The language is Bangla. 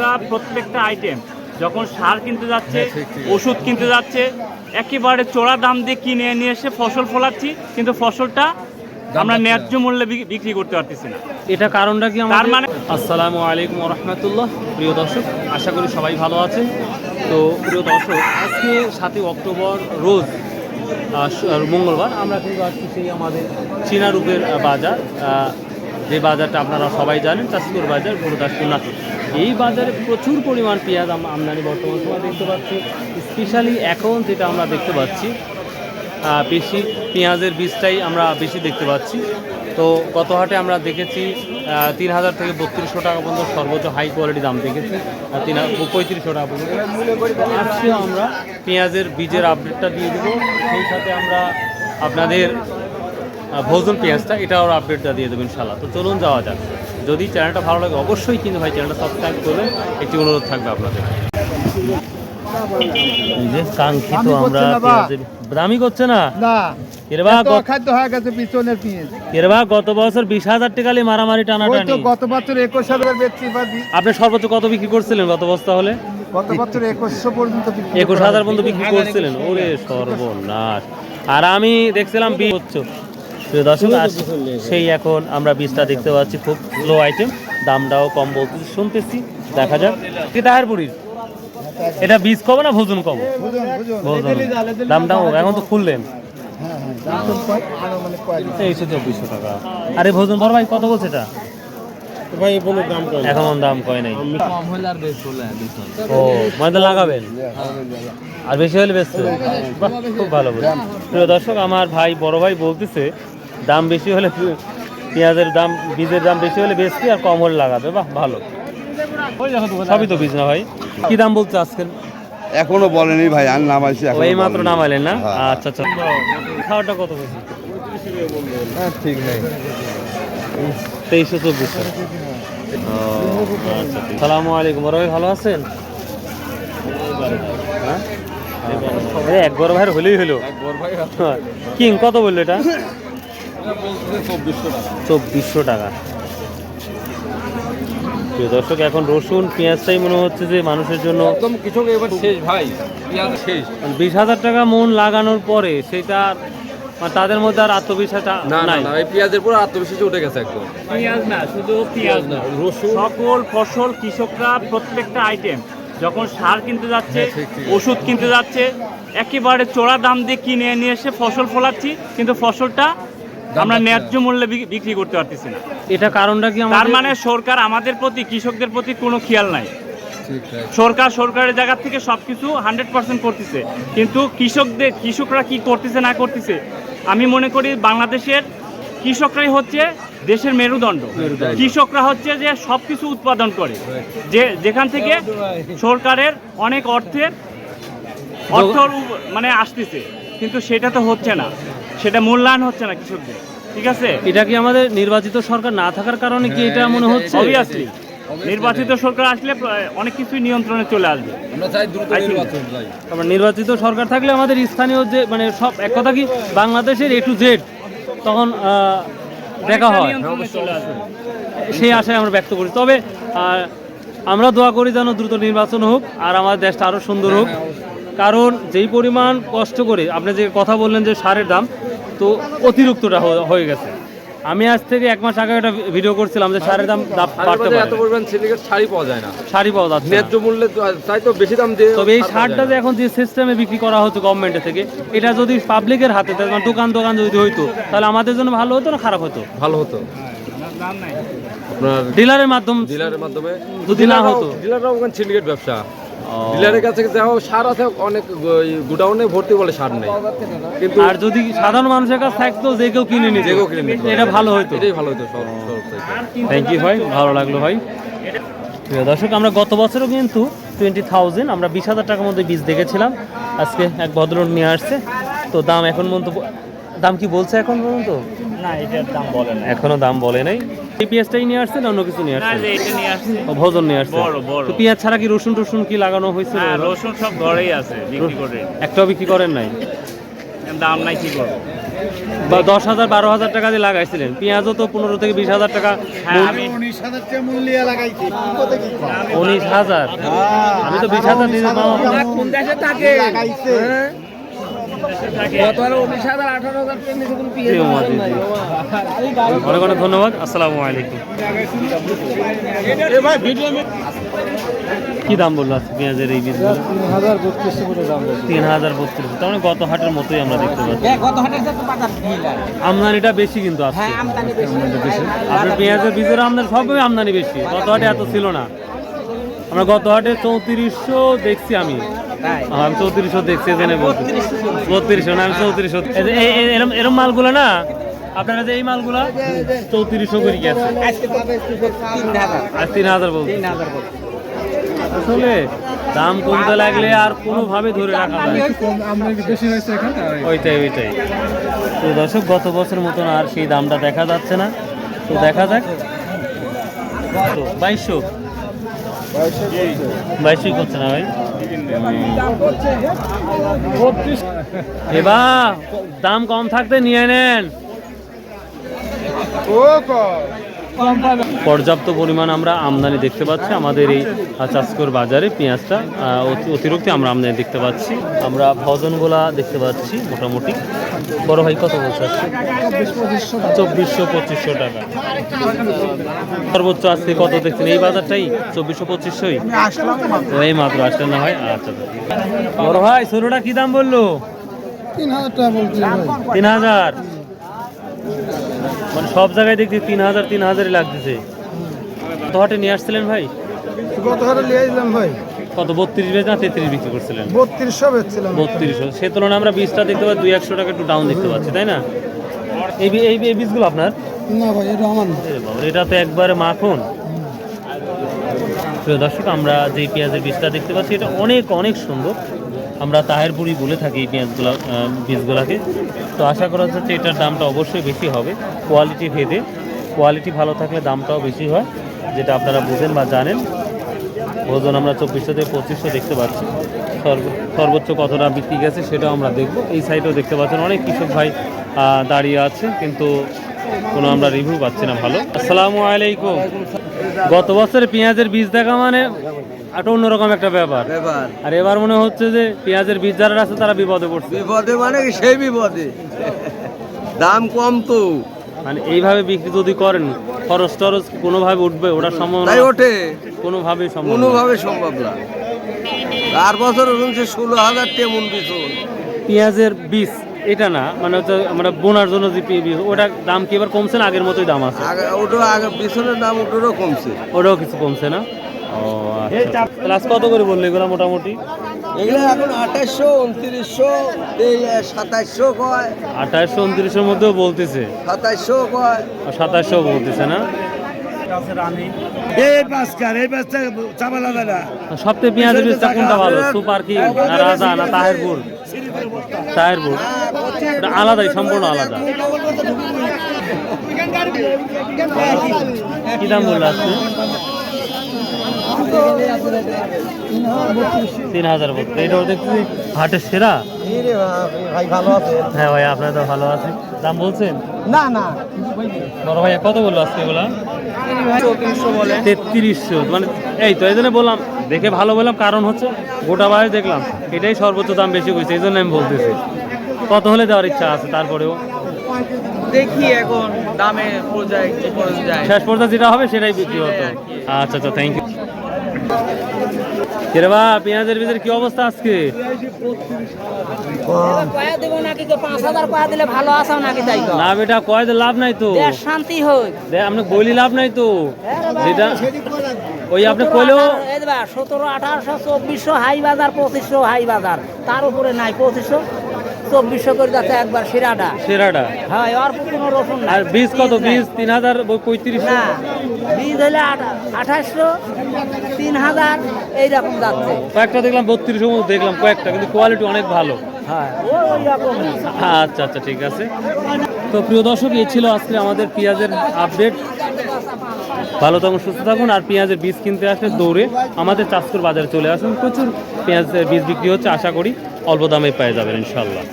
কৃষকরা প্রত্যেকটা আইটেম যখন সার কিনতে যাচ্ছে ওষুধ কিনতে যাচ্ছে একেবারে চোরা দাম দিয়ে কিনে নিয়ে এসে ফসল ফলাচ্ছি কিন্তু ফসলটা আমরা ন্যায্য মূল্যে বিক্রি করতে পারতেছি না। এটা কারণটা কি তার মানে আসসালামু আলাইকুম রহমতুল্লাহ। প্রিয় দর্শক আশা করি সবাই ভালো আছেন। তো প্রিয় দর্শক আজকে সাতই অক্টোবর রোজ আর মঙ্গলবার আমরা কিন্তু আজকে সেই আমাদের চীনা রূপের বাজার। যে বাজারটা আপনারা সবাই জানেন চাষিপুর বাজার গুরুদাসপুর নাটক এই বাজারে প্রচুর পরিমাণ পেঁয়াজ আম- আমদানি বর্তমান সময় দেখতে পাচ্ছি। স্পেশালি এখন যেটা আমরা দেখতে পাচ্ছি বেশি পেঁয়াজের বীজটাই আমরা বেশি দেখতে পাচ্ছি। তো গত হাটে আমরা দেখেছি তিন হাজার থেকে বত্রিশশো টাকা পর্যন্ত সর্বোচ্চ হাই কোয়ালিটি দাম দেখেছি তিন পঁয়ত্রিশশো টাকা পর্যন্ত। আজকেও আমরা পেঁয়াজের বীজের আপডেটটা দিয়ে দেবো। সেই সাথে আমরা আপনাদের ভোজন পেঁয়াজটা, এটাও আপডেটটা দিয়ে দেবেন ইনশাল্লাহ তো চলুন যাওয়া যাক। যদি চ্যানেলটা ভালো লাগে অবশ্যই কিন্তু ভাই চ্যানেলটা সাবস্ক্রাইব করবেন। একটি অনুরোধ থাকবে আপনাদের। যে কাঙ্ক্ষিত আমরা করছে না বা? পেঁয়াজের দামি করছে না? না। এর বা এত গত- অখাদ্য হয়ে গেছে পিছনের পেঁয়াজ। এর গত বছর বিশ হাজার টাকালি মারামারি টানাটানি। গত বছর একুশ হাজার বেচছি আপনি সর্বোচ্চ কত বিক্রি করছিলেন গত বস্তা হলে গত বছর একুশশো পর্যন্ত একুশ হাজার পর্যন্ত বিক্রি করছিলেন। ওরে সর্বনাশ। আর আমি দেখছিলাম বি হচ্ছে প্রিয় দর্শক আজ সেই এখন আমরা বীজটা দেখতে পাচ্ছি খুব লো আইটেম দামটাও কম বলতেছি শুনতেছি দেখা যাক। কি তাহারপুরির এটা বীজ কম না ভোজন বুঝুন। ভোজন। দামটাও এখন তো খুললেন। হ্যাঁ, হ্যাঁ, দাম তো কয়, আরও মানে কয় দিন। তেইশশো চব্বিশশো টাকা। আরে ভোজন বড় ভাই কত বলছে এটা? ভাই কোনো দাম কয় এখন দাম কয় নাই। কম হলে আর বেশ হলে ও মানে লাগাবেন? আর বেশি হলে বেশি খুব ভালো বলে প্রিয় দর্শক আমার ভাই বড় ভাই বলতেছে দাম বেশি হলে পেঁয়াজের দাম বীজের দাম বেশি হলে বেশি আর কম হলে লাগাবে। বাহ ভালো। সবই তো বীজ না ভাই। কি দাম বলছে আজকে এখনও বলেনি ভাই আর নামাইছি এখনও এই মাত্র। নামাইলেন না? হ্যাঁ। আচ্ছা আচ্ছা। খাওয়াটা কত বেশি হ্যাঁ, ঠিক নেই। তেইশশো চব্বিশশো সালামু আলাইকুম। বড় ভাই ভালো আছেন? হ্যাঁ? এক বড় ভাইয়ের হলেই হলো। কিং কত বলল এটা? চব্বিশশো টাকা। প্রিয় দর্শক এখন রসুন পেঁয়াজটাই মনে হচ্ছে যে মানুষের জন্য একদম কৃষক এবার শেষ ভাই পেঁয়াজ শেষ। বিশ হাজার টাকা মন লাগানোর পরে সেটা মানে তাদের মধ্যে আর আত্মবিশ্বাসটা না না নাই। না পেঁয়াজের পুরো আত্মবিশ্বাসে উঠে গেছে একদম। পেঁয়াজ না শুধু পেঁয়াজ না রসুন। সকল ফসল কৃষকরা প্রত্যেকটা আইটেম যখন সার কিনতে যাচ্ছে ঠিক। ওষুধ কিনতে যাচ্ছে একেবারে চোরা দাম দিয়ে কিনে নিয়ে এসে ফসল ফলাচ্ছি কিন্তু ফসলটা আমরা ন্যায্য মূল্যে বিক্রি করতে পারতেছি না। এটা কারণটা কি তার মানে সরকার আমাদের প্রতি কৃষকদের প্রতি কোনো খেয়াল নাই। সরকার সরকারের জায়গা থেকে সবকিছু হান্ড্রেড পার্সেন্ট করতেছে। কিন্তু কৃষকদের কৃষকরা কি করতেছে না করতেছে আমি মনে করি বাংলাদেশের কৃষকরাই হচ্ছে দেশের মেরুদণ্ড। কৃষকরা হচ্ছে যে সব কিছু উৎপাদন করে। যে যেখান থেকে সরকারের অনেক অর্থের অর্থ মানে আসতেছে। কিন্তু সেটা তো হচ্ছে না। সেটা মূল্যায়ন হচ্ছে না কৃষকদের। ঠিক আছে? এটা কি আমাদের নির্বাচিত সরকার না থাকার কারণে কি এটা মনে হচ্ছে? অবভিয়াসলি নির্বাচিত সরকার আসলে অনেক কিছুই নিয়ন্ত্রণে চলে আসবে। তারপর নির্বাচিত সরকার থাকলে আমাদের স্থানীয় যে মানে সব এক কথা কি বাংলাদেশের এ টু জেড তখন দেখা হয়। সেই আশায় আমরা ব্যক্ত করি। তবে আমরা দোয়া করি যেন দ্রুত নির্বাচন হোক আর আমাদের দেশটা আরও সুন্দর হোক। কারণ যেই পরিমাণ কষ্ট করে আপনি যে কথা বললেন যে সারের দাম তো অতিরিক্তটা হয়ে গেছে। আমি আজ থেকে এক মাস আগে একটা ভিডিও করছিলাম যে সারের দাম বাড়তে বাজারে এত পারে পরিমাণ সিন্ডিকেট শাড়ি পাওয়া যায় না। শাড়ি পাওয়া যাচ্ছে ন্যায্য মূল্যে তো- চাই তো বেশি দাম দিয়ে তবে এই সারটা যে এখন যে সিস্টেমে বিক্রি করা হচ্ছে গভর্নমেন্টের থেকে এটা যদি পাবলিকের হাতে মানে দোকান দোকান যদি হইতো তাহলে আমাদের জন্য ভালো হতো না খারাপ হতো? ভালো হতো। আপনার ডিলারের মাধ্যম ডিলারের মাধ্যমে যদি না হতো। ডিলাররাও সিন্ডিকেট ব্যবসা। ডিলারের কাছে যাও সার আছে অনেক গুডাউনে ভর্তি বলে সার নেই। কিন্তু আর যদি সাধারণ মানুষের কাছে থাকতো যে কেউ কিনে নিত। যে কেউ কিনে নিত। এটা ভালো হতো এটাই ভালো হতো। থ্যাংক ইউ ভাই ভালো লাগল ভাই। প্রিয় দর্শক আমরা গত বছরও কিন্তু টোয়েন্টি থাউজেন্ড আমরা বিশ হাজার টাকার মধ্যে বীজ দেখেছিলাম। আজকে এক ভদ্রলোক নিয়ে আসছে। তো দাম এখন পর্যন্ত দাম কি বলছে এখন পর্যন্ত? না এটার দাম বলে না এখনও দাম বলে নাই। এই পেঁয়াজটাই নিয়ে আসছে না অন্য কিছু নিয়ে না আসছে যে এটা নিয়ে আসছে। ও, ভোজন নিয়ে আসছে বড়, বড়। তো পেঁয়াজ ছাড়া কি রসুন টসুন কি লাগানো হয়েছিল হ্যাঁ রসুন সব ঘরেই আছে বিক্রি করে একটাও বিক্রি করেন নাই? দাম নাই কি করব? বা দশ হাজার বারো হাজার টাকা দিয়ে লাগাইছিলেন। পেঁয়াজও তো পনেরো থেকে বিশ হাজার টাকা হ্যাঁ উনিশ হাজার টাকা মূল্য লাগাইছি। উনিশ হাজার? আমি তো বিশ হাজার দিয়ে পাবো লাগাইছে। অনেক অনেক ধন্যবাদ আসসালামু আলাইকুম। কি দাম বলল আজকে পেঁয়াজের এই বীজগুলো? তিন হাজার বত্রিশ তার মানে গত হাটের মতোই আমরা দেখতে পাচ্ছি। আমদানিটা বেশি কিন্তু আসছে আপনার পেঁয়াজের বীজের আমদানি সবই আমদানি বেশি। গত হাটে এত ছিল না। আমরা গত হাটে চৌত্রিশশো দেখছি আমি। হ্যাঁ, আমি চৌত্রিশশো দেখছি এখানে বত্রিশশো না আমি চৌত্রিশশো এরম এরম মালগুলো না? আপনারা যে এই মালগুলো চৌত্রিশশো করে গেছে আর তিন হাজার। বলছি। আসলে দাম কমতে লাগলে আর কোনোভাবে ধরে রাখা যায় না। আমরা বেশি হয়েছে এখানে ওইটাই ওইটাই। তো দর্শক গত বছর মতন আর সেই দামটা দেখা যাচ্ছে না। তো দেখা যাক। বাইশশো। বাইশশোই করছে না ভাই? এবার দাম কম থাকতে নিয়ে নেন। ও পর্যাপ্ত পরিমাণ আমরা আমদানি দেখতে পাচ্ছি। আমাদের এই চাষকর বাজারে পেঁয়াজটা অতিরিক্ত আমরা আমদানি দেখতে পাচ্ছি। আমরা ভজনগুলা দেখতে পাচ্ছি মোটামুটি। বড় ভাই কত বলছে চব্বিশশো পঁচিশশো টাকা। সর্বোচ্চ আজকে কত দেখছেন? এই বাজারটাই চব্বিশশো পঁচিশশোই? এই মাত্র আসলেন না ভাই আচ্ছা আচ্ছা। বড় ভাই ষোলোটা কি দাম বলল? তিন হাজার তিন হাজার। মানে সব জায়গায় দেখছি তিন হাজার তিন হাজারই লাগতেছে। কত হাটে নিয়ে আসছিলেন ভাই? গত হারে লিয়ে দিলাম ভাই। কত বত্রিশ বেচ না তেত্রিশ বিক্রি করছিলেন? বত্রিশশো বেচছিলাম। বত্রিশশো সে তুলনায় আমরা বীজটা দেখতে পাচ্ছি দুই একশো টাকা একটু ডাউন দেখতে পাচ্ছি তাই না? এই এই এই বীজগুলো আপনার? না ভাই এটা আমার। এটা তো একবারে মাখন। প্রিয় দর্শক আমরা যে পেঁয়াজের বীজটা দেখতে পাচ্ছি এটা অনেক অনেক সুন্দর। আমরা তাহেরপুরি বলে থাকি পেঁয়াজগুলো আহ, তো আশা করা যাচ্ছে এটার দামটা অবশ্যই বেশি হবে। কোয়ালিটি ভেদে। কোয়ালিটি ভালো থাকলে দামটাও বেশি হয় যেটা আপনারা বুঝেন বা জানেন। ওজন আমরা চব্বিশশো থেকে পঁচিশশো দেখতে পাচ্ছি। সর্বোচ্চ কতটা বিক্রি গেছে সেটাও আমরা দেখব। এই সাইডেও দেখতে পাচ্ছেন অনেক কৃষক ভাই দাঁড়িয়ে আছে কিন্তু কোনো আমরা রিভিউ পাচ্ছি না ভালো। আসসালামু আলাইকুম। গত বছরে পেঁয়াজের বীজ দেখা মানে একটা অন্যরকম একটা ব্যাপার। ব্যাপার। আর এবার মনে হচ্ছে যে পেঁয়াজের বীজ যারা আছে তারা বিপদে পড়ছে। বিপদে মানে কি? সেই বিপদে। দাম কম তো। মানে এইভাবে বিক্রি যদি করেন খরচ টরচ কোনোভাবে উঠবে ওটার সম্ভাবনা তাই ওঠে। কোনোভাবেই সম্ভব। কোনোভাবে সম্ভব না। আর বছর হচ্ছে ষোলো হাজার তেমন বিছুন পেঁয়াজের বীজ এটা না মানে হচ্ছে আমরা বোনার জন্য যে বীজ ওটার দাম কি এবার কমছে না? আগের মতোই দাম আছে। আগে ওটা আগে বিছুনের দাম ওটারও কমছে। ওটাও কিছু কমছে না? ও আচ্ছা। আজ কত করে বলল এগুলো মোটামুটি? এগুলো এখন আঠাশশো উনত্রিশশো এই সাতাইশশো কয়। আঠাশশো উনত্রিশের মধ্যেও বলতেছে। সাতাইশশো কয়। সাতাশশো বলতেছে না? সবথেকে পেঁয়াজের বীজটা কোনটা ভালো? সুপার কি না রাজা না তাহেরপুর? তাহেরপুর। আলাদাই সম্পূর্ণ আলাদা। কি দাম বলল আজকে? তিন হাজার বলতে এটাও দেখছি হাটের সেরা? ভাই ভালো আছে। হ্যাঁ ভাই আপনার তো ভালো আছে দাম বলছেন? না না। বড় ভাইয়া কত বলল আজকে এগুলা? তেত্রিশশো। মানে এই তো এই জন্য বললাম দেখে ভালো বললাম কারণ হচ্ছে গোটা বাড়ি দেখলাম এটাই সর্বোচ্চ দাম বেশি কইছে এই জন্য আমি বলতেছি। কত হলে দেওয়ার ইচ্ছা আছে তারপরেও? দেখি এখন দামে পর্যায়ে শেষ পর্যন্ত যেটা হবে সেটাই বিক্রি হতো। আচ্ছা আচ্ছা থ্যাংক ইউ কিরে বা পেঁয়াজের বীজের কি অবস্থা আজকে? কয়া দেবো নাকি পাঁচ হাজার কয়া দিলে ভালো আসাও নাকি তাই না বেটা কয় লাভ নাই তো? শান্তি হোক আপনি বলি লাভ নাই তো? যেটা ওই আপনি কইলেও সতেরো আঠারোশো চব্বিশশো হাই বাজার পঁচিশশো হাই বাজার। তার উপরে নাই পঁচিশশো চব্বিশশো করে যাচ্ছে একবার শিরাটা। সেরাটা হ্যাঁ কোনো রসুন আর বীজ কত? বীজ তিন হাজার পঁয়ত্রিশ না। বীজ হলে আঠাশশো তিন হাজার এইরকম যাচ্ছে। কয়েকটা দেখলাম বত্রিশ মতো দেখলাম কয়েকটা কিন্তু কোয়ালিটি অনেক ভালো। হ্যাঁ আচ্ছা আচ্ছা ঠিক আছে। তো প্রিয় দর্শক এই ছিল আজকে আমাদের পেঁয়াজের আপডেট ভালো থাকুন সুস্থ থাকুন আর পেঁয়াজের বীজ কিনতে আসলে দৌড়ে আমাদের চাষকুর বাজারে চলে আসুন। প্রচুর পেঁয়াজের বীজ বিক্রি হচ্ছে আশা করি অল্প দামে পেয়ে যাবেন ইনশাল্লাহ